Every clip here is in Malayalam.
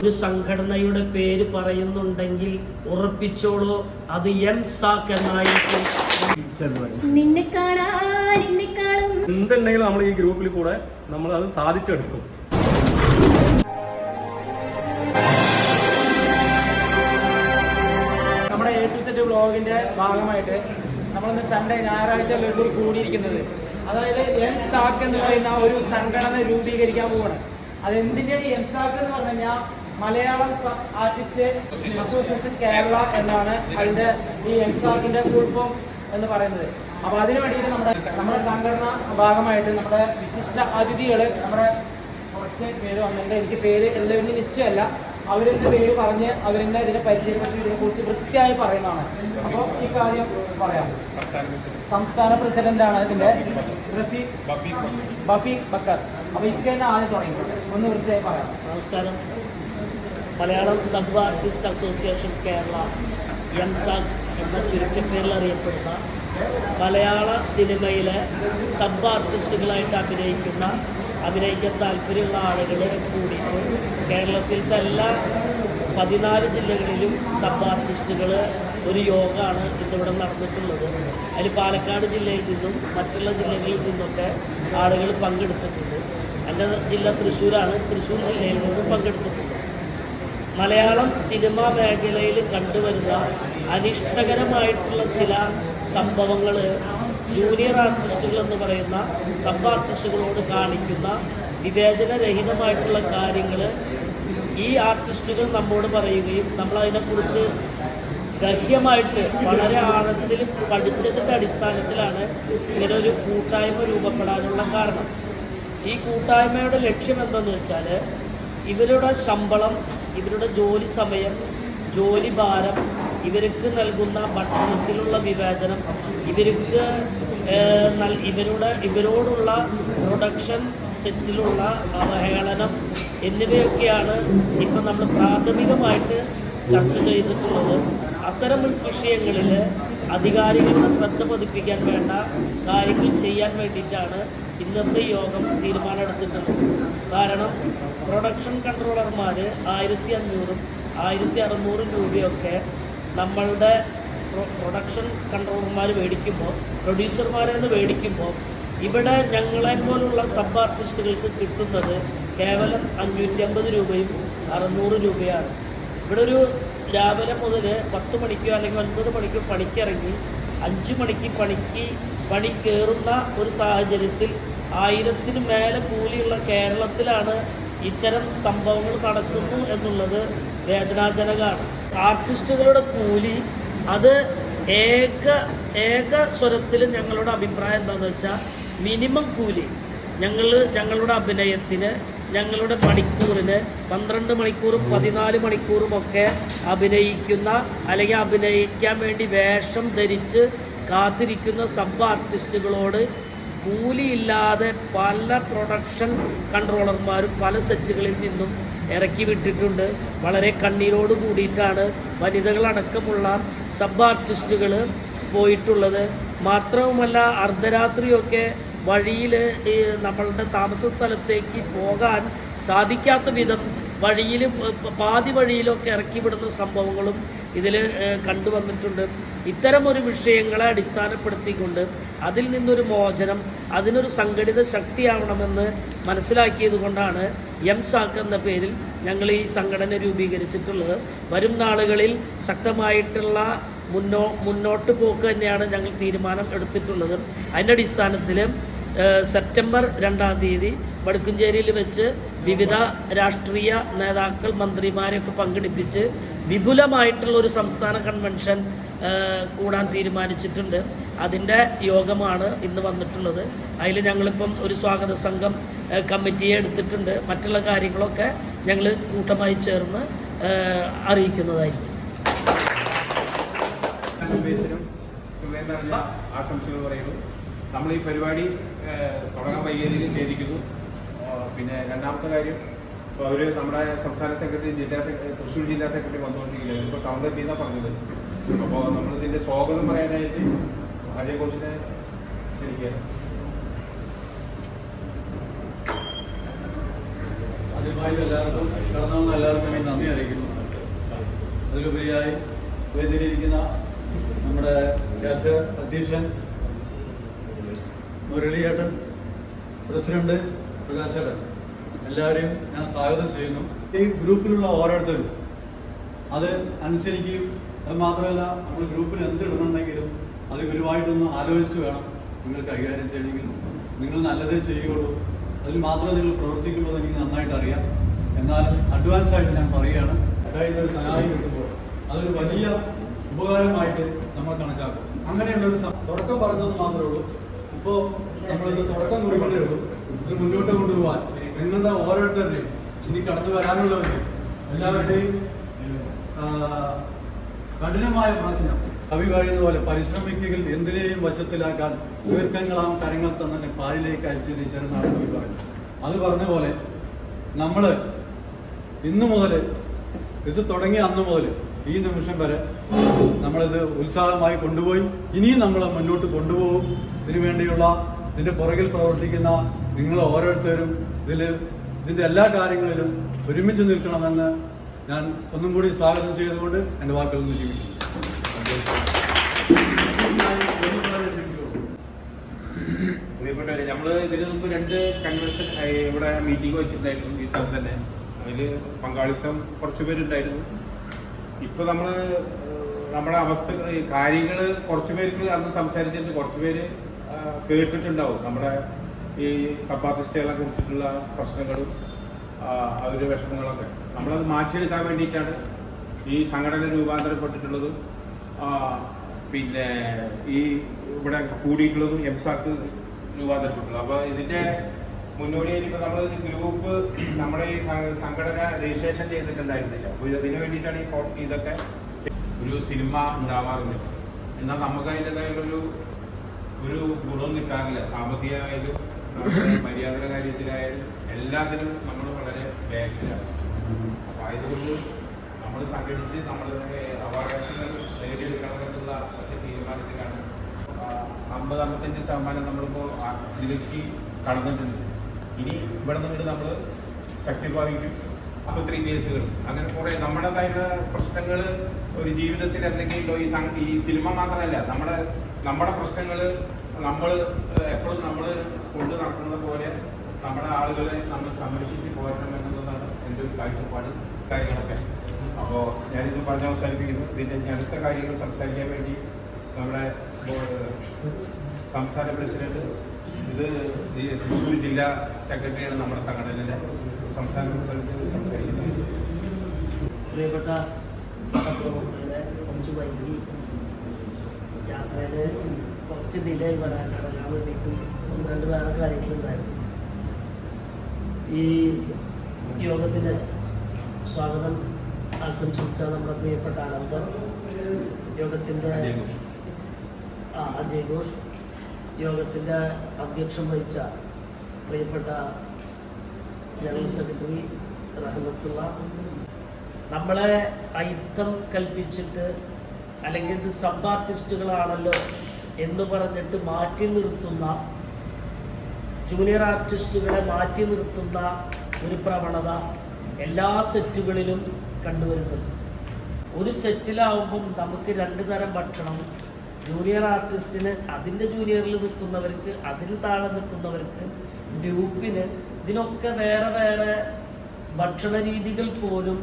ഒരു സംഘടനയുടെ പേര് പറയുന്നുണ്ടെങ്കിൽ ഉറപ്പിച്ചോളൂ അത് എം സാക്ക് എന്നായിരിക്കും. എന്തുണ്ടെങ്കിലും നമ്മൾ ഈ ഗ്രൂപ്പിൽ കൂടെ നമ്മൾ അത് സാധിച്ചെടുക്കും. നമ്മുടെ എ ടു സെറ്റ് ബ്ലോഗിന്റെ ഭാഗമായിട്ട് നമ്മൾ നമ്മളിന്ന് സൺഡേ ഞായറാഴ്ച ലഡു കൂടിയിരിക്കുന്നത്. അതായത് എം സാക്ക് എന്ന് പറയുന്ന ഒരു സംഘടന രൂപീകരിക്കാൻ പോവാണ്. അത് എംസാക്ക് എന്ന് പറഞ്ഞു മലയാളം ആർട്ടിസ്റ്റ് അസോസിയേഷൻ കേരള എന്നാണ് അതിന്റെ ഈ എംസാക്കിന്റെ ഫുൾ ഫോം എന്ന് പറയുന്നത്. അപ്പൊ അതിനു വേണ്ടിയിട്ട് നമ്മുടെ നമ്മുടെ സംഘടന ഭാഗമായിട്ട് നമ്മുടെ വിശിഷ്ട അതിഥികൾ നമ്മുടെ കുറച്ച് പേര് വന്നിട്ടുണ്ട്. എനിക്ക് പേര് എല്ലാവരും നിശ്ചയമല്ല. അവരുടെ പേര് പറഞ്ഞ് അവരെന്നെ ഇതിനെ പരിചയപ്പെട്ട് ഇതിനെ കുറിച്ച് വൃത്തിയായി പറയുന്നതാണ്. അപ്പോൾ ഈ കാര്യം പറയാം. സംസ്ഥാന പ്രസിഡന്റ് ആണ് ഇതിന്റെ റഫീഖ് ബഫീഖ് ബക്കർ. അപ്പൊ ഇക്കന്നെ ആദ്യം തുടങ്ങി. ഒന്ന് വൃത്തിയായി പറയാം. നമസ്കാരം. Malayalam sub artist association Kerala M zag എന്ന ചുരുക്കപ്പേരിൽ അറിയപ്പെടുന്ന മലയാള സിനിമയിലെ സബ് ആർട്ടിസ്റ്റുകളായിട്ട് അഭിനയിക്കുന്ന അഭിനയിക്കാൻ താല്പര്യമുള്ള ആളുകൾ കൂടി കേരളത്തിലത്തെ എല്ലാ പതിനാല് ജില്ലകളിലും സബ് ആർട്ടിസ്റ്റുകൾ ഒരു യോഗമാണ് ഇന്നിവിടെ നടന്നിട്ടുള്ളത്. അതിൽ പാലക്കാട് ജില്ലയിൽ നിന്നും മറ്റുള്ള ജില്ലകളിൽ നിന്നൊക്കെ ആളുകൾ പങ്കെടുത്തിട്ടുണ്ട്. എന്റെ ജില്ല തൃശ്ശൂരാണ്. തൃശ്ശൂർ ജില്ലയിൽ നിന്നും പങ്കെടുത്തിട്ടുണ്ട്. മലയാളം സിനിമാ മേഖലയിൽ കണ്ടുവരുന്ന അനിഷ്ടകരമായിട്ടുള്ള ചില സംഭവങ്ങൾ ജൂനിയർ ആർട്ടിസ്റ്റുകൾ എന്ന് പറയുന്ന സബ് ആർട്ടിസ്റ്റുകളോട് കാണിക്കുന്ന വിവേചനരഹിതമായിട്ടുള്ള കാര്യങ്ങൾ ഈ ആർട്ടിസ്റ്റുകൾ നമ്മോട് പറയുകയും നമ്മൾ അതിനെക്കുറിച്ച് ഗഹ്യമായിട്ട് വളരെ ആഴത്തിൽ പഠിച്ചതിന്റെ അടിസ്ഥാനത്തിലാണ് ഇങ്ങനെ ഒരു കൂട്ടായ്മ രൂപപ്പെടാനുള്ള കാരണം. ഈ കൂട്ടായ്മയുടെ ലക്ഷ്യം എന്തെന്ന് വെച്ചാൽ ഇവരുടെ ശമ്പളം ഇവരുടെ ജോലി സമയം ജോലി ഭാരം ഇവർക്ക് നൽകുന്ന ഭക്ഷണത്തിലുള്ള വിവേചനം ഇവർക്ക് ഇവരുടെ ഇവരോടുള്ള പ്രൊഡക്ഷൻ സെറ്റിലുള്ള അവഹേളനം എന്നിവയൊക്കെയാണ് ഇപ്പം നമ്മൾ പ്രാഥമികമായിട്ട് ചർച്ച ചെയ്തിട്ടുള്ളത്. അത്തരം വിഷയങ്ങളിൽ അധികാരികളുടെ ശ്രദ്ധ പതിപ്പിക്കാൻ വേണ്ട കാര്യങ്ങൾ ചെയ്യാൻ വേണ്ടിയിട്ടാണ് ഇന്നത്തെ യോഗം തീരുമാനമെടുത്തിട്ടുള്ളത്. കാരണം പ്രൊഡക്ഷൻ കൺട്രോളർമാർ ആയിരത്തി അഞ്ഞൂറും ആയിരത്തി അറുന്നൂറും രൂപയൊക്കെ നമ്മളുടെ പ്രൊഡക്ഷൻ കൺട്രോളർമാർ മേടിക്കുമ്പോൾ പ്രൊഡ്യൂസർമാരിൽ നിന്ന് മേടിക്കുമ്പോൾ ഇവിടെ ഞങ്ങളെപ്പോലുള്ള സബ് ആർട്ടിസ്റ്റുകൾക്ക് കിട്ടുന്നത് കേവലം അഞ്ഞൂറ്റി അമ്പത് രൂപയും അറുന്നൂറ് രൂപയാണ്. ഇവിടെ ഒരു രാവിലെ മുതൽ പത്ത് മണിക്കോ അല്ലെങ്കിൽ ഒൻപത് മണിക്കോ പണിക്കിറങ്ങി അഞ്ച് മണിക്ക് പണിക്ക് പണി കയറുന്ന ഒരു സാഹചര്യത്തിൽ ആയിരത്തിന് മേലെ കൂലിയുള്ള കേരളത്തിലാണ് ഇത്തരം സംഭവങ്ങൾ നടക്കുന്നു എന്നുള്ളത് വേദനാജനകമാണ്. ആർട്ടിസ്റ്റുകളുടെ കൂലി അത് ഏക ഏക സ്വരത്തിൽ ഞങ്ങളുടെ അഭിപ്രായം എന്താണെന്ന് വെച്ചാൽ മിനിമം കൂലി. ഞങ്ങൾ ഞങ്ങളുടെ അഭിനയത്തിന് ഞങ്ങളുടെ മണിക്കൂറിന് പന്ത്രണ്ട് മണിക്കൂറും പതിനാല് മണിക്കൂറും ഒക്കെ അഭിനയിക്കുന്ന അല്ലെങ്കിൽ അഭിനയിക്കാൻ വേണ്ടി വേഷം ധരിച്ച് കാത്തിരിക്കുന്ന സബ് ആർട്ടിസ്റ്റുകളോട് കൂലിയില്ലാതെ പല പ്രൊഡക്ഷൻ കൺട്രോളർമാരും പല സെറ്റുകളിൽ നിന്നും ഇറക്കി വിട്ടിട്ടുണ്ട്. വളരെ കണ്ണീരോട് കൂടിയിട്ടാണ് വനിതകളടക്കമുള്ള സബ് ആർട്ടിസ്റ്റുകൾ പോയിട്ടുള്ളത്. മാത്രവുമല്ല അർദ്ധരാത്രിയൊക്കെ വഴിയിൽ നമ്മളുടെ താമസ സ്ഥലത്തേക്ക് പോകാൻ സാധിക്കാത്ത വിധം വഴിയിൽ പാതി വഴിയിലൊക്കെ ഇറക്കി വിടുന്ന സംഭവങ്ങളും ഇതിൽ കണ്ടുവന്നിട്ടുണ്ട്. ഇത്തരം ഒരു വിഷയങ്ങളെ അടിസ്ഥാനപ്പെടുത്തിക്കൊണ്ട് അതിൽ നിന്നൊരു മോചനം അതിനൊരു സംഘടിത ശക്തിയാവണമെന്ന് മനസ്സിലാക്കിയത് കൊണ്ടാണ് എം സാക്ക് എന്ന പേരിൽ ഞങ്ങൾ ഈ സംഘടന രൂപീകരിച്ചിട്ടുള്ളത്. വരും നാളുകളിൽ ശക്തമായിട്ടുള്ള മുന്നോ മുന്നോട്ട് പോക്ക് തന്നെയാണ് ഞങ്ങൾ തീരുമാനം എടുത്തിട്ടുള്ളത്. അതിന്റെ അടിസ്ഥാനത്തിൽ സെപ്റ്റംബർ രണ്ടാം തീയതി വടക്കുംചേരിയിൽ വെച്ച് വിവിധ രാഷ്ട്രീയ നേതാക്കൾ മന്ത്രിമാരെയൊക്കെ പങ്കെടുപ്പിച്ച് വിപുലമായിട്ടുള്ള ഒരു സംസ്ഥാന കൺവെൻഷൻ കൂടാൻ തീരുമാനിച്ചിട്ടുണ്ട്. അതിന്റെ യോഗമാണ് ഇന്ന് വന്നിട്ടുള്ളത്. അതിൽ ഞങ്ങളിപ്പം ഒരു സ്വാഗത സംഘം കമ്മിറ്റിയെ എടുത്തിട്ടുണ്ട്. മറ്റുള്ള കാര്യങ്ങളൊക്കെ ഞങ്ങൾ കൂട്ടമായി ചേർന്ന് അറിയിക്കുന്നതായിരിക്കും. ആശംസകൾ പറയുന്നു. നമ്മൾ ഈ പരിപാടി തുടങ്ങാൻ ഖേദിക്കുന്നു ആ, പിന്നെ രണ്ടാമത്തെ കാര്യം ഇപ്പോൾ അവർ നമ്മുടെ സംസ്ഥാന സെക്രട്ടറി ജില്ലാ സെക്രട്ടറി തൃശ്ശൂർ ജില്ലാ സെക്രട്ടറി വന്നുകൊണ്ടിരിക്കുകയാണ്. ഇപ്പോൾ ടൗണിലെത്തി എന്നാണ് പറഞ്ഞത്. അപ്പോൾ നമ്മളിതിന്റെ സ്വാഗതം പറയാനായിട്ട് അജയ് ഘോഷിനെ ശരിക്കും എല്ലാവർക്കും കടന്നു എല്ലാവർക്കും വേണ്ടി നന്ദി അറിയിക്കുന്നു. അതിലുപരിയായി വേദിയിലിരിക്കുന്ന നമ്മുടെ രാഷ്ട്ര അധ്യക്ഷൻ മുരളിയേട്ടൻ പ്രസിഡന്റ് പ്രകാശേട്ടൻ എല്ലാവരെയും ഞാൻ സ്വാഗതം ചെയ്യുന്നു. ഈ ഗ്രൂപ്പിലുള്ള ഓരോരുത്തരും അത് അനുസരിക്കുകയും അത് മാത്രമല്ല നമ്മൾ ഗ്രൂപ്പിൽ എന്തിടുന്നുണ്ടെങ്കിലും അത് ഗുരുവായിട്ടൊന്ന് ആലോചിച്ച് വേണം നിങ്ങൾ കൈകാര്യം ചെയ്യണമെങ്കിൽ. നിങ്ങൾ നല്ലതേ ചെയ്യുകയുള്ളൂ. അതിൽ മാത്രമേ നിങ്ങൾ പ്രവർത്തിക്കുള്ളൂ എനിക്ക് നന്നായിട്ട് അറിയാം. എന്നാൽ അഡ്വാൻസ് ആയിട്ട് ഞാൻ പറയുകയാണ്. അതായത് ഒരു സഹായം കിട്ടുമ്പോൾ അതൊരു വലിയ ഉപകാരമായിട്ട് നമ്മൾ കണക്കാക്കും. അങ്ങനെയുള്ള ഒരു തുടക്കം പറഞ്ഞത് മാത്രമേ ഉള്ളൂ. ഇപ്പോൾ നമ്മളിത് തുടക്കം ഉള്ളൂ ഇത് മുന്നോട്ട് കൊണ്ടുപോകാൻ നിങ്ങളുടെ ഓരോരുത്തരുടെയും ഇനി കടന്നു വരാനുള്ളവരെയും എല്ലാവരുടെയും കഠിനമായ പ്രശ്നം കവി പറയുന്ന പോലെ പരിശ്രമിക്കുകയും എന്തിനേയും വശത്തിലാക്കാൻ ദീർഘങ്ങളാം കരങ്ങൾ തന്നെ പാലിലേക്ക് അയച്ചു തീച്ചെന്നാണ് കവി പറയുന്നത് അത് പറഞ്ഞ പോലെ നമ്മൾ ഇന്നു മുതൽ ഇത് തുടങ്ങിയ അന്ന് മുതൽ ഈ നിമിഷം വരെ നമ്മളിത് ഉത്സാഹമായി കൊണ്ടുപോയി ഇനിയും നമ്മൾ മുന്നോട്ട് കൊണ്ടുപോകും. ഇതിനു വേണ്ടിയുള്ള ഇതിന്റെ പുറകിൽ പ്രവർത്തിക്കുന്ന നിങ്ങൾ ഓരോരുത്തരും ഇതിൽ ഇതിന്റെ എല്ലാ കാര്യങ്ങളിലും ഒരുമിച്ച് നിൽക്കണമെന്ന് ഞാൻ ഒന്നും കൂടി സ്വാഗതം ചെയ്തുകൊണ്ട് എന്റെ വാക്കുകൾ ഒന്ന് പ്രിയപ്പെട്ടവരെ നമ്മൾ ഇതിനു മുമ്പ് രണ്ട് കൺവെൻഷൻ ഇവിടെ മീറ്റിംഗ് വെച്ചിട്ടുണ്ടായിരുന്നു ഈ സ്ഥലത്ത് തന്നെ. അതിൽ പങ്കാളിത്തം കുറച്ച് പേരുണ്ടായിരുന്നു. ഇപ്പൊ നമ്മൾ നമ്മുടെ അവസ്ഥ കാര്യങ്ങൾ കുറച്ച് പേർക്ക് അന്ന് സംസാരിച്ചിട്ട് കുറച്ച് പേര് കേട്ടിട്ടുണ്ടാവും. നമ്മുടെ ഈ സബ്ബാർട്ടിസ്റ്റുകളെ കുറിച്ചിട്ടുള്ള പ്രശ്നങ്ങളും അവരുടെ വിഷമങ്ങളൊക്കെ. നമ്മളത് മാറ്റിയെടുക്കാൻ വേണ്ടിയിട്ടാണ് ഈ സംഘടന രൂപാന്തരപ്പെട്ടിട്ടുള്ളതും പിന്നെ ഈ ഇവിടെ കൂടിയിട്ടുള്ളതും എംസാക്ക് രൂപാന്തരപ്പെട്ടുള്ളത് അപ്പോൾ ഇതിന്റെ മുന്നോടിയായി ഇപ്പോൾ നമ്മൾ ഗ്രൂപ്പ് നമ്മുടെ ഈ സംഘടന രജിസ്ട്രേഷൻ ചെയ്തിട്ടുണ്ടായിരുന്നില്ല. അപ്പോൾ ഇതിന് വേണ്ടിയിട്ടാണ് ഈ ഇതൊക്കെ ഒരു സിനിമ ഉണ്ടാവാറുണ്ട്. എന്നാൽ നമുക്ക് അതിന്റെതായുള്ളൊരു ഒരു ഗുണവും കിട്ടാറില്ല. സാമ്പത്തികമായാലും മര്യാദയുടെ കാര്യത്തിലായാലും എല്ലാത്തിനും നമ്മൾ വളരെ ബാക്കിലാണ് അപ്പൊ ആയതുകൊണ്ട് നമ്മൾ സംഘടിച്ച് നമ്മൾ അവകാശങ്ങൾ നേടിയെടുക്കണമെന്നുള്ള എന്നുള്ള തീരുമാനത്തിലാണ് അമ്പത് അമ്പത്തഞ്ച് ശതമാനം നമ്മളിപ്പോൾ ഇതിലേക്ക് കടന്നിട്ടുണ്ട്. ഇനി ഇവിടെ നിന്നിട്ട് നമ്മൾ ശക്തി പ്രാപിക്കും ആശുപത്രി കേസുകൾ അങ്ങനെ കുറെ നമ്മുടേതായിട്ടുള്ള പ്രശ്നങ്ങൾ ഒരു ജീവിതത്തിൽ എന്തെങ്കിലും ഈ ഈ സിനിമ മാത്രമല്ല നമ്മുടെ നമ്മുടെ പ്രശ്നങ്ങൾ നമ്മൾ എപ്പോഴും നമ്മൾ കൊണ്ടു നടക്കുന്നത് പോലെ നമ്മുടെ ആളുകളെ നമ്മൾ സംരക്ഷിച്ച് പോരണം എന്നുള്ളതാണ് എന്റെ ഒരു കാഴ്ചപ്പാട് കാര്യങ്ങളൊക്കെ. അപ്പോൾ ഞാനിത് പറഞ്ഞ് അവസാനിപ്പിക്കുന്നു. ഇതിന്റെ ഇനി അടുത്ത കാര്യങ്ങൾ സംസാരിക്കാൻ വേണ്ടി നമ്മുടെ സംസ്ഥാന പ്രസിഡന്റ് ഇത് തൃശ്ശൂർ ജില്ലാ സെക്രട്ടറിയാണ് നമ്മുടെ സംഘടനയിലെ സംസ്ഥാന പ്രസിഡന്റ് സംസാരിക്കുന്നത് പ്രിയപ്പെട്ട സഹപ്രവർത്തകരെ കുറച്ച് വൈകി യാത്രയിൽ കുറച്ച് ഡിലേ വരാൻ ഞാൻ വേണ്ടിയിട്ടും ഒന്ന് രണ്ട് വേറെ കാര്യങ്ങളുണ്ടായിരുന്നു ഈ യോഗത്തിന് സ്വാഗതം. ആശംസിച്ച നമ്മുടെ പ്രിയപ്പെട്ട ആനന്ദൻ യോഗത്തിന്റെ ആ അജയ് ഘോഷ് യോഗത്തിന്റെ അധ്യക്ഷം വഹിച്ച പ്രിയപ്പെട്ട ജനറൽ സെക്രട്ടറി റഹ്മത്തുള്ള. നമ്മളെ അയിത്തം കൽപ്പിച്ചിട്ട് അല്ലെങ്കിൽ ഇത് സബ് ആർട്ടിസ്റ്റുകളാണല്ലോ എന്ന് പറഞ്ഞിട്ട് മാറ്റി നിർത്തുന്ന ജൂനിയർ ആർട്ടിസ്റ്റുകളെ മാറ്റി നിർത്തുന്ന ഒരു പ്രവണത എല്ലാ സെറ്റുകളിലും കണ്ടുവരുന്നുണ്ട്. ഒരു സെറ്റിലാവുമ്പം നമുക്ക് രണ്ട് തരം ഭക്ഷണം ജൂനിയർ ആർട്ടിസ്റ്റിന് അതിന്റെ ജൂനിയറിൽ നിൽക്കുന്നവർക്ക് അതിന് താഴെ നിൽക്കുന്നവർക്ക് ഗ്രൂപ്പിന് ഇതിനൊക്കെ വേറെ വേറെ ഭക്ഷണ രീതികൾ പോലും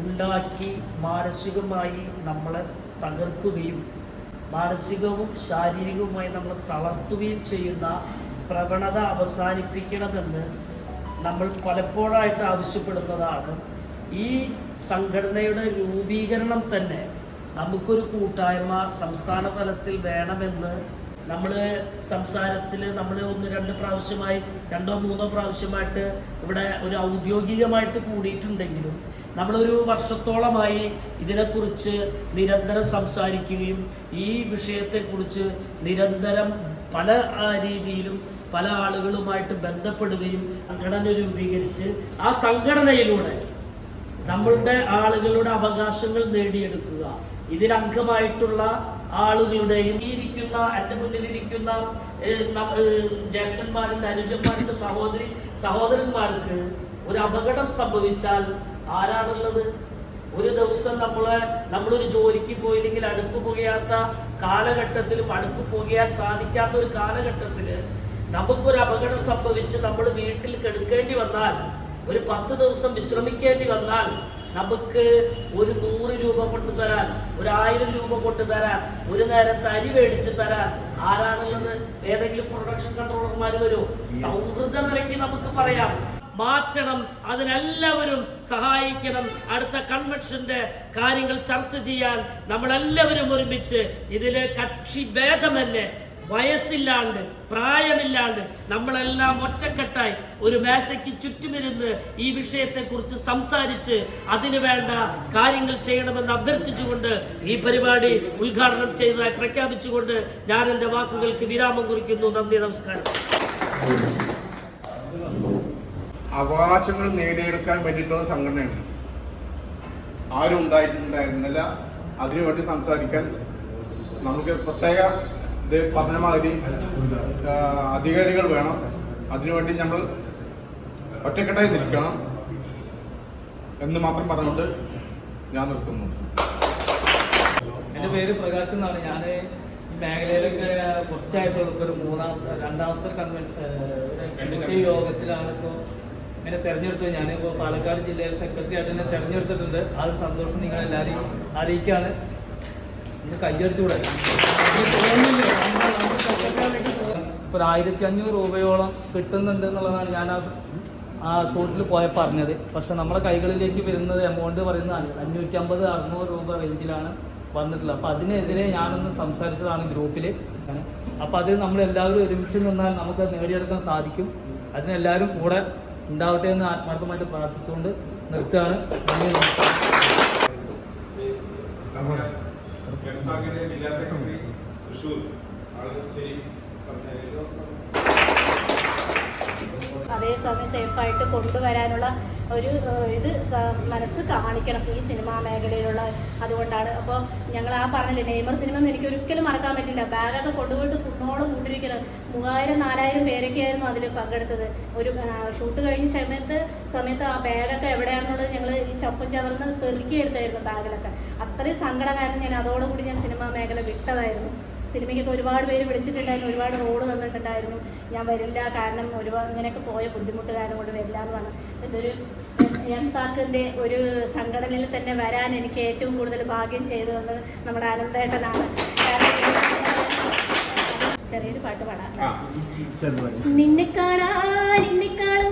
ഉണ്ടാക്കി മാനസികമായി നമ്മളെ തകർക്കുകയും മാനസികവും ശാരീരികവുമായി നമ്മൾ തളർത്തുകയും ചെയ്യുന്ന പ്രവണത അവസാനിപ്പിക്കണമെന്ന് നമ്മൾ പലപ്പോഴായിട്ട് ആവശ്യപ്പെടുന്നതാണ്. ഈ സംഘടനയുടെ രൂപീകരണം തന്നെ നമുക്കൊരു കൂട്ടായ്മ സംസ്ഥാന തലത്തിൽ വേണമെന്ന് നമ്മൾ സംസാരത്തിൽ നമ്മൾ ഒന്ന് രണ്ട് പ്രാവശ്യമായി രണ്ടോ മൂന്നോ പ്രാവശ്യമായിട്ട് ഇവിടെ ഒരു ഔദ്യോഗികമായിട്ട് കൂടിയിട്ടുണ്ടെങ്കിലും നമ്മളൊരു വർഷത്തോളമായി ഇതിനെക്കുറിച്ച് നിരന്തരം സംസാരിക്കുകയും ഈ വിഷയത്തെക്കുറിച്ച് നിരന്തരം പല രീതിയിലും പല ആളുകളുമായിട്ട് ബന്ധപ്പെടുകയും സംഘടന രൂപീകരിച്ച് ആ സംഘടനയിലൂടെ നമ്മളുടെ ആളുകളുടെ അവകാശങ്ങൾ നേടിയെടുക്കുക. ഇതിലംഗമായിട്ടുള്ള ആളുകളുടെയും ഇരിക്കുന്ന എന്റെ മുന്നിലിരിക്കുന്ന ഇരിക്കുന്ന ജ്യേഷ്ഠന്മാരുടെ അനുജന്മാരുടെ സഹോദരി സഹോദരന്മാർക്ക് ഒരു അപകടം സംഭവിച്ചാൽ ആരാണുള്ളത്? ഒരു ദിവസം നമ്മളെ നമ്മളൊരു ജോലിക്ക് പോയില്ലെങ്കിൽ അടുപ്പ് പുകയാത്ത കാലഘട്ടത്തിലും അടുപ്പ് പുകയാൻ സാധിക്കാത്ത ഒരു കാലഘട്ടത്തിൽ നമുക്കൊരു അപകടം സംഭവിച്ച് നമ്മൾ വീട്ടിൽ കെടുക്കേണ്ടി വന്നാൽ ഒരു പത്ത് ദിവസം വിശ്രമിക്കേണ്ടി വന്നാൽ നമുക്ക് ഒരു നൂറ് രൂപ കൊണ്ട് തരാൻ ഒരു ആയിരം രൂപ കൊണ്ട് തരാൻ ഒരു നേരത്തെ അരി മേടിച്ച് തരാൻ ആരാണുള്ളത്? ഏതെങ്കിലും പ്രൊഡക്ഷൻ കൺട്രോളർമാർ വരും? സൗഹൃദ നിലയ്ക്ക് നമുക്ക് പറയാം. മാറ്റണം അതിനെല്ലാവരും സഹായിക്കണം. അടുത്ത കൺവെൻഷന്റെ കാര്യങ്ങൾ ചർച്ച ചെയ്യാൻ നമ്മളെല്ലാവരും ഒരുമിച്ച് ഇതിലെ കക്ഷി ഭേദമല്ലേ വയസ്സില്ലാണ്ട് പ്രായമില്ലാണ്ട് നമ്മളെല്ലാം ഒറ്റക്കെട്ടായി ഒരു മേശയ്ക്ക് ചുറ്റുമിരുന്ന് ഈ വിഷയത്തെക്കുറിച്ച് സംസാരിച്ച് അതിനു വേണ്ട കാര്യങ്ങൾ ചെയ്യണമെന്ന് അഭ്യർത്ഥിച്ചുകൊണ്ട് ഈ പരിപാടി ഉദ്ഘാടനം ചെയ്തതായി പ്രഖ്യാപിച്ചുകൊണ്ട് ഞാൻ എന്റെ വാക്കുകൾക്ക് വിരാമം കുറിക്കുന്നു. നന്ദി നമസ്കാരം. അവകാശങ്ങൾ നേടിയെടുക്കാൻ വേണ്ടിയിട്ടുള്ള സംഘടനയാണ്. ആരും ഉണ്ടായിട്ടുണ്ടായിരുന്നില്ല അതിനുവേണ്ടി സംസാരിക്കാൻ നമുക്ക് പ്രത്യേക ഇത് പറഞ്ഞ മാതിരി അധികാരികൾ വേണം. അതിനുവേണ്ടി ഞങ്ങൾ ഒറ്റക്കെട്ടായി നിൽക്കണം എന്ന് മാത്രം പറഞ്ഞുകൊണ്ട് ഞാൻ നിർത്തുന്നു. എന്റെ പേര് പ്രകാശ് എന്നാണ്. ഞാൻ ഈ മേഖലയിലൊക്കെ കുറച്ചായിട്ടുള്ള ഇപ്പൊ ഒരു മൂന്നാം രണ്ടാമത്തെ കൺവെൻഷൻ യോഗത്തിലാണ് ഇപ്പോൾ എന്നെ തെരഞ്ഞെടുത്തത്. ഞാനിപ്പോൾ പാലക്കാട് ജില്ലയിൽ സെക്രട്ടറി ആയിട്ട് എന്നെ തെരഞ്ഞെടുത്തിട്ടുണ്ട്. ആ സന്തോഷം നിങ്ങൾ എല്ലാവരെയും അറിയിക്കാണ്. ഒന്ന് കയ്യടിച്ചുകൂടെ ഒരു ആയിരത്തി അഞ്ഞൂറ് രൂപയോളം കിട്ടുന്നുണ്ട് എന്നുള്ളതാണ് ഞാൻ ആ ഷോട്ടിൽ പോയ പറഞ്ഞത് പക്ഷെ നമ്മളെ കൈകളിലേക്ക് വരുന്നത് എമൗണ്ട് പറയുന്നത് അഞ്ഞൂറ്റമ്പത് അറുന്നൂറ് രൂപ റേഞ്ചിലാണ് വന്നിട്ടുള്ളത്. അപ്പോൾ അതിനെതിരെ ഞാനൊന്ന് സംസാരിച്ചതാണ് ഗ്രൂപ്പിൽ അപ്പോൾ അത് നമ്മൾ എല്ലാവരും ഒരുമിച്ച് നിന്നാൽ നമുക്ക് നേടിയെടുക്കാൻ സാധിക്കും. അതിനെല്ലാവരും കൂടെ ഉണ്ടാവട്ടെ എന്ന് ആത്മാർത്ഥമായിട്ട് പ്രാർത്ഥിച്ചുകൊണ്ട് നിർത്തുകയാണ്. നന്ദി നമസ്കാരം. നമ്മുടെ ജനസാഗര ജില്ലാ സെക്രട്ടറി തൃശ്ശൂർ. ആൾ ശരി. അതേസമയം സേഫായിട്ട് കൊണ്ടുവരാനുള്ള ഒരു ഇത് മനസ്സ് കാണിക്കണം ഈ സിനിമാ മേഖലയിലുള്ള അതുകൊണ്ടാണ്. അപ്പോൾ ഞങ്ങൾ ആ പറഞ്ഞില്ലേ നെയ്മർ സിനിമ എനിക്ക് ഒരിക്കലും മറക്കാൻ പറ്റില്ല. ബാഗൊക്കെ കൊണ്ടുപോയിട്ട് കുന്നോളം കൂട്ടിരിക്കുന്നത് മൂവായിരം നാലായിരം പേരൊക്കെ ആയിരുന്നു അതിൽ പങ്കെടുത്തത്. ഒരു ഷൂട്ട് കഴിഞ്ഞ സമയത്ത് സമയത്ത് ആ ബാഗൊക്കെ എവിടെയാണെന്നുള്ളത് ഞങ്ങൾ ഈ ചപ്പും ചവർന്ന് പെറുക്കിയെടുത്തായിരുന്നു ബാഗിലൊക്കെ. അത്രയും സങ്കടമായിരുന്നു ഞാൻ അതോടുകൂടി ഞാൻ സിനിമാ മേഖല വിട്ടതായിരുന്നു. സിനിമയ്ക്കൊക്കെ ഒരുപാട് പേര് വിളിച്ചിട്ടുണ്ടായിരുന്നു ഒരുപാട് റോഡ് തന്നിട്ടുണ്ടായിരുന്നു. ഞാൻ വരില്ല കാരണം ഒരുപാട് ഇങ്ങനെയൊക്കെ പോയ ബുദ്ധിമുട്ട് കാരണം കൊണ്ട് വരില്ല എന്ന് പറഞ്ഞു. ഇതൊരു എം സാക്കിന്റെ ഒരു സംഘടനയിൽ തന്നെ വരാൻ എനിക്ക് ഏറ്റവും കൂടുതൽ ഭാഗ്യം ചെയ്തു തന്നത് നമ്മുടെ അനന്തേട്ടനാണ്. ചെറിയൊരു പാട്ട് പാടാം. നിന്നെ കാണാ നിന്നെ ചന്തം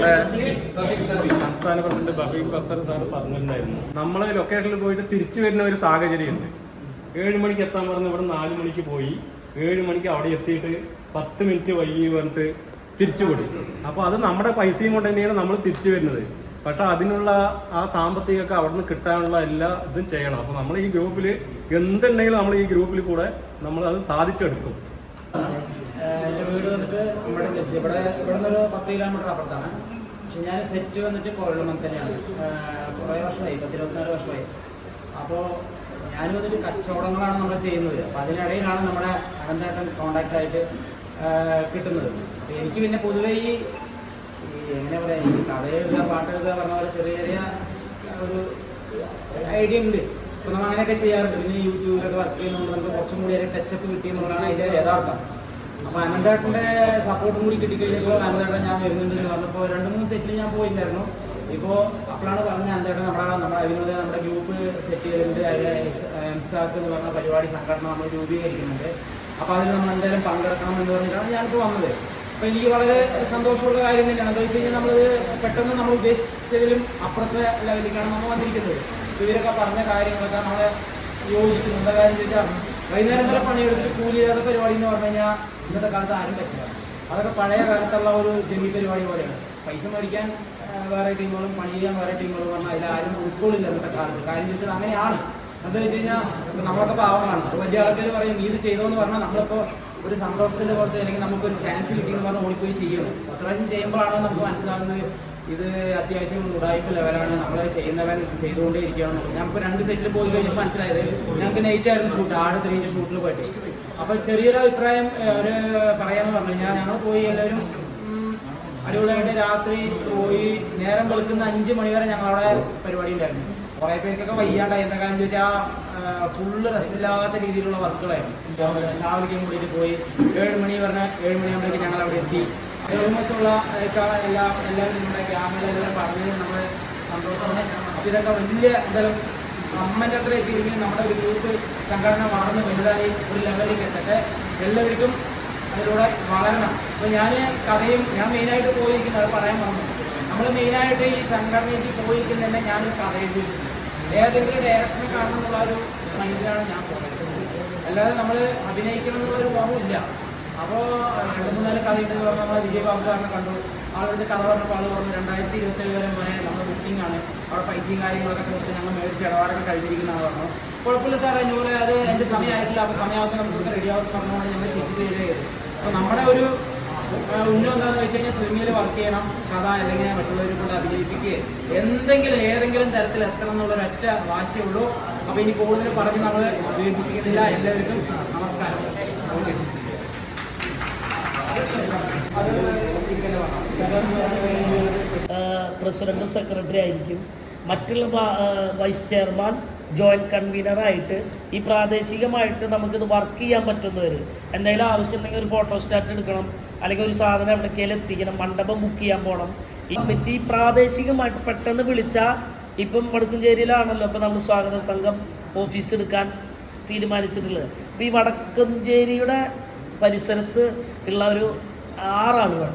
നമ്മുടെ സംസ്ഥാന പ്രസിഡന്റ് ബഹീബ് ബസർ സാർ പറഞ്ഞിട്ടുണ്ടായിരുന്നു. നമ്മളെ ലൊക്കേഷനിൽ പോയിട്ട് തിരിച്ചു വരുന്ന ഒരു സാഹചര്യമുണ്ട്. ഏഴ് മണിക്ക് എത്താൻ പറഞ്ഞ് ഇവിടെ നാല് മണിക്ക് പോയി. ഏഴ് മണിക്ക് അവിടെ എത്തിയിട്ട് പത്ത് മിനിറ്റ് വൈകി പറഞ്ഞിട്ട് തിരിച്ചു പോയി അപ്പോൾ അത് നമ്മുടെ പൈസയും കൊണ്ട് തന്നെയാണ് നമ്മൾ തിരിച്ചു വരുന്നത്. പക്ഷെ അതിനുള്ള ആ സാമ്പത്തികമൊക്കെ അവിടെ നിന്ന് കിട്ടാനുള്ള എല്ലാ ഇതും ചെയ്യണം. അപ്പോൾ നമ്മൾ ഈ ഗ്രൂപ്പിൽ എന്തുണ്ടെങ്കിലും നമ്മൾ ഈ ഗ്രൂപ്പിൽ കൂടെ നമ്മൾ അത് സാധിച്ചെടുക്കും. എന്റെ വീട് വന്നിട്ട് നമ്മുടെ ഇവിടെ ഇവിടെ നിന്നൊരു പത്ത് കിലോമീറ്റർ അപ്പുറത്താണ്. ഞാൻ സെറ്റ് വന്നിട്ട് കൊല്ലം തന്നെയാണ്. കുറേ വർഷമായി പത്തിരുപത്തിനാല് വർഷമായി. അപ്പോൾ ഞാൻ വന്നിട്ട് കച്ചവടങ്ങളാണ് നമ്മൾ ചെയ്യുന്നത്. അപ്പോൾ അതിനിടയിലാണ് നമ്മുടെ അനന്തേട്ടൻ കോണ്ടാക്ട് ആയിട്ട് കിട്ടുന്നത്. അപ്പോൾ എനിക്ക് പിന്നെ പൊതുവേ ഈ എങ്ങനെ പറയാം ഈ കഥ എഴുതുക പാട്ട് എഴുതുക പറഞ്ഞ പോലെ ചെറിയ ചെറിയ ഒരു ഐഡിയ ഉണ്ട്. അപ്പോൾ നമ്മൾ അങ്ങനെയൊക്കെ ചെയ്യാറുണ്ട്. പിന്നെ യൂട്യൂബിലൊക്കെ വർക്ക് ചെയ്യുന്നതുകൊണ്ട് നമുക്ക് കുറച്ചും കൂടി ഒരു ടച്ചപ്പ് കിട്ടിയെന്നുള്ളതാണ് അതിന്റെ യഥാർത്ഥം. അപ്പൊ അനന്തേട്ടന്റെ സപ്പോർട്ടും കൂടി കിട്ടിക്കഴിഞ്ഞപ്പോൾ അനന്തേട്ടൻ ഞാൻ വരുന്നുണ്ടെന്ന് പറഞ്ഞപ്പോൾ രണ്ട് മൂന്ന് സെറ്റിൽ ഞാൻ പോയിട്ടുണ്ടായിരുന്നു ഇപ്പോൾ അപ്പോഴാണ് പറഞ്ഞ അനന്തേട്ടൻ നമ്മുടെ നമ്മുടെ വിനോദ നമ്മുടെ ഗ്രൂപ്പ് സെറ്റ് ചെയ്തിട്ടുണ്ട്. അതിൽ എംസാക്ക് എന്ന് പറഞ്ഞ പരിപാടി സംഘടന നമ്മൾ രൂപീകരിക്കുന്നുണ്ട്. അപ്പോൾ അതിൽ നമ്മൾ എന്തായാലും പങ്കെടുക്കണം എന്ന് പറഞ്ഞിട്ടാണ് ഞാനിപ്പോൾ വന്നത്. അപ്പോൾ എനിക്ക് വളരെ സന്തോഷമുള്ള കാര്യം തന്നെയാണ്. എന്താ വെച്ച് കഴിഞ്ഞാൽ നമ്മൾ പെട്ടെന്ന് നമ്മൾ ഉദ്ദേശിച്ചതിലും അപ്പുറത്തെ ലെവലിലേക്കാണ് നമ്മൾ വന്നിരിക്കുന്നത്. ഇവരൊക്കെ പറഞ്ഞ കാര്യങ്ങളൊക്കെ നമ്മളെ യോജിക്കുന്നു എന്താ കാര്യം ചോദിച്ചാൽ വൈകുന്നേരം വരെ പണിയെടുത്തിട്ട് കൂലി ചെയ്യാത്ത പരിപാടി എന്ന് പറഞ്ഞു കഴിഞ്ഞാൽ ഇന്നത്തെ കാലത്ത് ആരും പറ്റില്ല. അതൊക്കെ പഴയ കാലത്തുള്ള ഒരു ജമി പരിപാടി പോലെയാണ്. പൈസ മേടിക്കാൻ വേറെ ടീമുകളും പണി ചെയ്യാൻ വേറെ ടീമുകളും പറഞ്ഞാൽ അതിൽ ആരും ഉൾക്കൊള്ളില്ല ഇന്നത്തെ കാലത്ത്. കാര്യം ചോദിച്ചാൽ അങ്ങനെയാണ്. എന്താണെന്ന് വെച്ച് കഴിഞ്ഞാൽ നമ്മളൊക്കെ പാവമാണ് വലിയ ആൾക്കാർ പറയും ഇത് ചെയ്തോന്ന് പറഞ്ഞാൽ നമ്മളിപ്പോൾ ഒരു സന്തോഷത്തിന്റെ പുറത്ത് അല്ലെങ്കിൽ നമുക്കൊരു ചാൻസ് കിട്ടിയെന്ന് പറഞ്ഞാൽ ഓടിപ്പോയി ചെയ്യണം. അത്രയും ചെയ്യുമ്പോഴാണ് നമുക്ക് മനസ്സിലാകുന്നത് ഇത് അത്യാവശ്യം ഉടായ്പ ലെവലാണ്. നമ്മൾ ചെയ്യുന്നവൻ ചെയ്തുകൊണ്ടേ ഇരിക്കുകയാണെന്നുള്ളത് ഞങ്ങൾക്ക് രണ്ട് സെറ്റിൽ പോയി കഴിഞ്ഞാൽ മനസ്സിലായത് ഞങ്ങൾക്ക് നൈറ്റ് ആയിരുന്നു ഷൂട്ട് ആട് ത്രീന്റെ ഷൂട്ടിൽ പോയിട്ട്. അപ്പോൾ ചെറിയൊരു അഭിപ്രായം ഒരു പറയാന്ന് പറഞ്ഞു കഴിഞ്ഞാൽ ഞങ്ങൾ പോയി എല്ലാവരും അടിപൊളിയായിട്ട് രാത്രി പോയി നേരം വെളുക്കുന്ന അഞ്ച് മണി വരെ ഞങ്ങളവിടെ പരിപാടി ഉണ്ടായിരുന്നു. കുറേ പേർക്കൊക്കെ വയ്യാണ്ടായി. എന്താ കാരണം ചോദിച്ചാൽ ഫുള്ള് റെസ്റ്റ് ഇല്ലാത്ത രീതിയിലുള്ള വർക്കുകളായിരുന്നു ഷാവിലേക്കും കൂടിയിട്ട് പോയി. ഏഴ് മണി പറഞ്ഞ ഏഴ് മണിയാകുമ്പോഴേക്ക് ഞങ്ങൾ അവിടെ എത്തി. കുടുംബത്തുള്ള എല്ലാ എല്ലാവരും നമ്മുടെ ക്യാമറയിലെല്ലാം പറഞ്ഞു നമ്മൾ സന്തോഷമാണ് അപ്പം ഇതൊക്കെ വലിയ എന്തായാലും അമ്മന്റെ അത്ര എത്തിയിരിക്കും നമ്മുടെ ഒരു ഗ്രൂപ്പ് സംഘടന വളർന്ന് വലുതായി ഒരു ലെവലിലേക്ക് എത്തട്ടെ. എല്ലാവർക്കും അതിലൂടെ വളരണം. അപ്പോൾ ഞാൻ കഥയും ഞാൻ മെയിനായിട്ട് പോയിരിക്കുന്നത് അത് പറയാൻ വന്നു. നമ്മൾ മെയിനായിട്ട് ഈ സംഘടനയ്ക്ക് പോയിരിക്കുന്നത് തന്നെ ഞാൻ കഥ എഴുതിയിട്ടുണ്ട് ഏതെങ്കിലും ഡയറക്ഷൻ കാണണം എന്നുള്ള ഒരു മൈൻഡിലാണ് ഞാൻ പോകുന്നത്. അല്ലാതെ നമ്മൾ അഭിനയിക്കണം എന്നുള്ള ഒരു മോഹമില്ല അപ്പോൾ രണ്ട് മൂന്നാൽ കഥ ഉണ്ട് പറഞ്ഞാൽ നമ്മൾ വിജയ് ബാബു സാറിനെ കണ്ടു. ആളുടെ കഥ പറഞ്ഞപ്പോൾ ആൾ പറഞ്ഞു രണ്ടായിരത്തി ഇരുപത്തേഴ് വരെ വരെ നമ്മുടെ ബുക്കിംഗ് ആണ്. അവിടെ പൈസയും കാര്യങ്ങളൊക്കെ കൊടുത്ത് ഞങ്ങൾ മേടിച്ച് ഇടപാടൊക്കെ കഴിഞ്ഞിരിക്കുന്നതാണ് പറഞ്ഞു. കുഴപ്പമില്ല സാർ എന്നോട് അത് എന്റെ സമയമായിട്ടില്ല. അപ്പോൾ സമയമാകുമ്പോൾ റെഡി ആവുമെന്ന് പറഞ്ഞുകൊണ്ട് ഞങ്ങൾ ചിറ്റ് ചെയ്തേ അപ്പോൾ നമ്മുടെ ഒരു ഉന്നം എന്താണെന്ന് വെച്ച് കഴിഞ്ഞാൽ സിനിമയിൽ വർക്ക് ചെയ്യണം. കഥ അല്ലെങ്കിൽ മറ്റുള്ളവരെ കൊണ്ട് അഭിനയിപ്പിക്കുക എന്തെങ്കിലും ഏതെങ്കിലും തരത്തിൽ എത്തണം എന്നുള്ള ഒരൊറ്റ വാശിയേ ഉള്ളൂ. അപ്പോൾ ഇനി കൂടുതൽ പറഞ്ഞ് നമ്മൾ ഉപയോഗിപ്പിക്കുന്നില്ല എല്ലാവർക്കും നമസ്കാരം. ഓക്കെ. അത് പ്രസിഡന്റും സെക്രട്ടറി ആയിരിക്കും. മറ്റുള്ള വൈസ് ചെയർമാൻ ജോയിന്റ് കൺവീനറായിട്ട് ഈ പ്രാദേശികമായിട്ട് നമുക്കിത് വർക്ക് ചെയ്യാൻ പറ്റുന്നവർ എന്തെങ്കിലും ആവശ്യമുണ്ടെങ്കിൽ ഒരു ഫോട്ടോ സ്റ്റാറ്റ് എടുക്കണം അല്ലെങ്കിൽ ഒരു സാധനം എവിടേക്കെങ്കിലും എത്തിക്കണം മണ്ഡപം ബുക്ക് ചെയ്യാൻ പോകണം ഈ കമ്മിറ്റി പ്രാദേശികമായിട്ട് പെട്ടെന്ന് വിളിച്ചാൽ ഇപ്പം വടക്കുംചേരിയിലാണല്ലോ ഇപ്പം നമ്മൾ സ്വാഗത സംഘം ഓഫീസ് എടുക്കാൻ തീരുമാനിച്ചിട്ടുള്ളത്. അപ്പം ഈ വടക്കുംചേരിയുടെ പരിസരത്ത് ഉള്ള ഒരു ആറാളുകൾ